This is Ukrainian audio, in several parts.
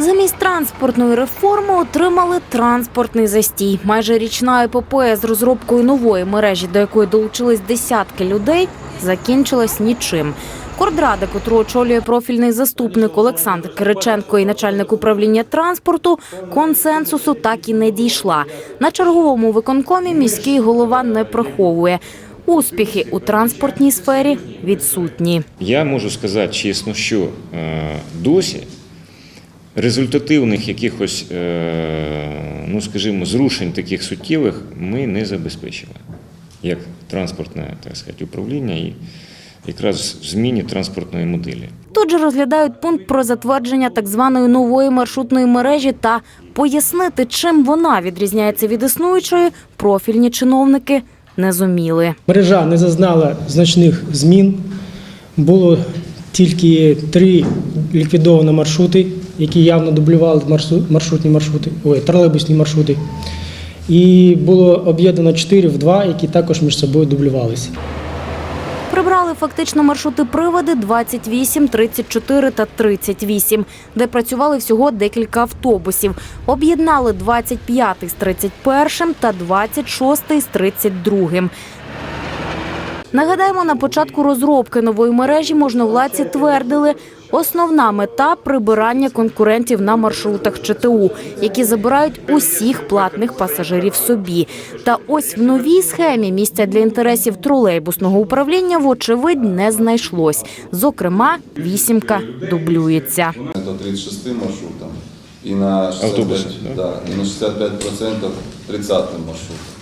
Замість транспортної реформи отримали транспортний застій. Майже річна епопея з розробкою нової мережі, до якої долучились десятки людей, закінчилась нічим. Кордрада, котру очолює профільний заступник Олександр Кириченко і начальник управління транспорту, консенсусу так і не дійшла. На черговому виконкомі міський голова не приховує. Успіхи у транспортній сфері відсутні. Я можу сказати чесно, що е, досі результативних якихось, е, ну скажімо, зрушень таких суттєвих ми не забезпечили, як транспортне так сказати, управління і якраз в зміні транспортної моделі. Тут же розглядають пункт про затвердження так званої нової маршрутної мережі та пояснити, чим вона відрізняється від існуючої, профільні чиновники не зуміли. Мережа не зазнала значних змін. Було тільки три ліквідовані маршрути, які явно дублювали маршру- маршрутні маршрути, ой, тролейбусні маршрути. І було об'єднано чотири в два, які також між собою дублювалися. Прибрали фактично маршрути приводи 28, 34 та 38, де працювали всього декілька автобусів. Об'єднали 25 з 31 та 26 з 32. Нагадаємо, на початку розробки нової мережі можновладці твердили, основна мета прибирання конкурентів на маршрутах ЧТУ, які забирають усіх платних пасажирів собі. Та ось в новій схемі місця для інтересів тролейбусного управління вочевидь не знайшлось. Зокрема, вісімка дублюється. Это 36 маршрутом и на 65, Автобусы, да? и на 65 процентов 30 маршрутом.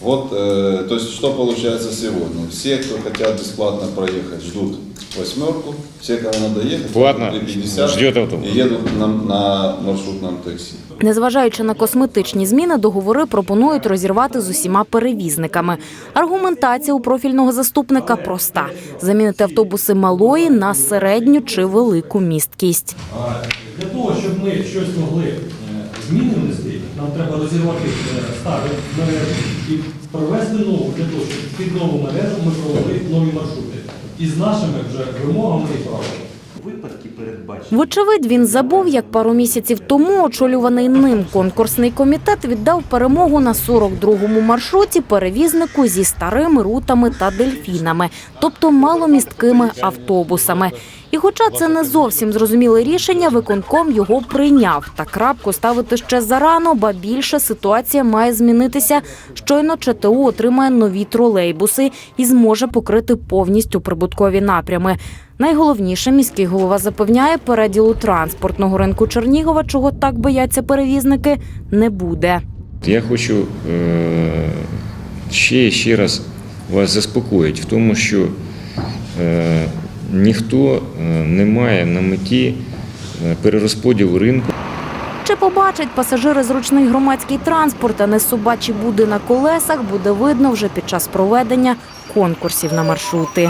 Вот, э, то есть, что получается сегодня? Все, кто хотят бесплатно проехать, ждут восьмерку, все, кому надо ехать, Платно платят 3,50 ждет автобус. и едут на, на маршрутном такси. Незважаючи на косметичні зміни, договори пропонують розірвати з усіма перевізниками. Аргументація у профільного заступника проста: замінити автобуси малої на середню чи велику місткість. Для того, щоб ми щось могли зміни внести, нам треба розірвати е, стару мережу і провести нову для того, щоб під нову мережу ми провели нові маршрути із нашими вже вимогами і правилами. Випадки передбачені. Вочевидь, він забув, як пару місяців тому очолюваний ним конкурсний комітет віддав перемогу на 42-му маршруті перевізнику зі старими рутами та дельфінами, тобто маломісткими автобусами. І хоча це не зовсім зрозуміле рішення, виконком його прийняв. Та крапку ставити ще зарано, ба більше ситуація має змінитися. Щойно ЧТУ отримає нові тролейбуси і зможе покрити повністю прибуткові напрями. Найголовніше міський голова запевняє, переділу транспортного ринку Чернігова, чого так бояться перевізники, не буде. Я хочу е, ще і ще раз вас заспокоїти в тому, що е, ніхто е, не має на меті е, перерозподілу ринку. Чи побачать пасажири зручний громадський транспорт, а не собачі буди на колесах, буде видно вже під час проведення конкурсів на маршрути.